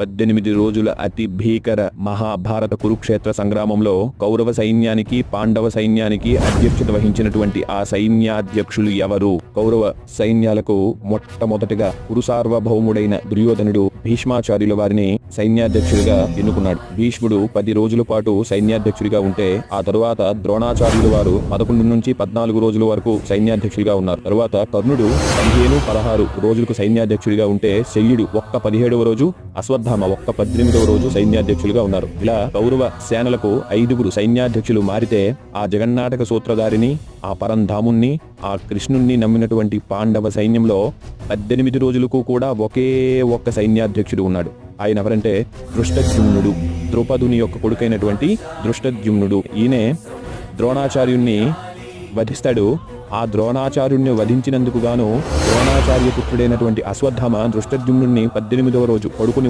పద్దెనిమిది రోజుల అతి భీకర మహాభారత కురుక్షేత్ర సంగ్రామంలో కౌరవ సైన్యానికి పాండవ సైన్యానికి అధ్యక్షత వహించినటువంటి ఆ సైన్యాధ్యక్షులు ఎవరు? కౌరవ సైన్యాలకు మొట్టమొదటిగా కురుసార్వభౌముడైన దుర్యోధనుడు భీష్మాచార్యుల వారిని సైన్యాధ్యక్షుడిగా ఎన్నుకున్నాడు. భీష్ముడు పది రోజుల పాటు సైన్యాధ్యక్షుడిగా ఉంటే ఆ తరువాత ద్రోణాచార్యుల వారు పదకొండు నుంచి పద్నాలుగు రోజుల వరకు సైన్యాధ్యక్షుడిగా ఉన్నారు. తరువాత కర్ణుడు పదిహేను పదహారు రోజులకు సైన్యాధ్యక్షుడిగా ఉంటే శల్యుడు ఒక్క పదిహేడవ రోజు అశ్వత్థామ ఒక్క పద్దెనిమిదవ రోజు సైన్యాధ్యక్షులుగా ఉన్నారు. ఇలా కౌరవ సేనలకు ఐదుగురు సైన్యాధ్యక్షులు మారితే ఆ జగన్నాటక సూత్రధారిని ఆ పరంధాముణ్ణి ఆ కృష్ణుణ్ణి నమ్మినటువంటి పాండవ సైన్యంలో పద్దెనిమిది రోజులకు కూడా ఒకే ఒక్క సైన్యాధ్యక్షుడు ఉన్నాడు. ఆయన ఎవరంటే దృష్టద్యుమ్నుడు ద్రౌపదుని యొక్క కొడుకైనటువంటి దృష్టద్యుమ్నుడు. ఈయనే ద్రోణాచార్యుణ్ణి వధిస్తాడు. ఆ ద్రోణాచార్యుణ్ణి వధించినందుకు గాను ద్రోణాచార్య పుత్రుడైనటువంటి అశ్వత్థామ దృష్టద్యుమ్నుడిని పద్దెనిమిదవ రోజు పడుకుని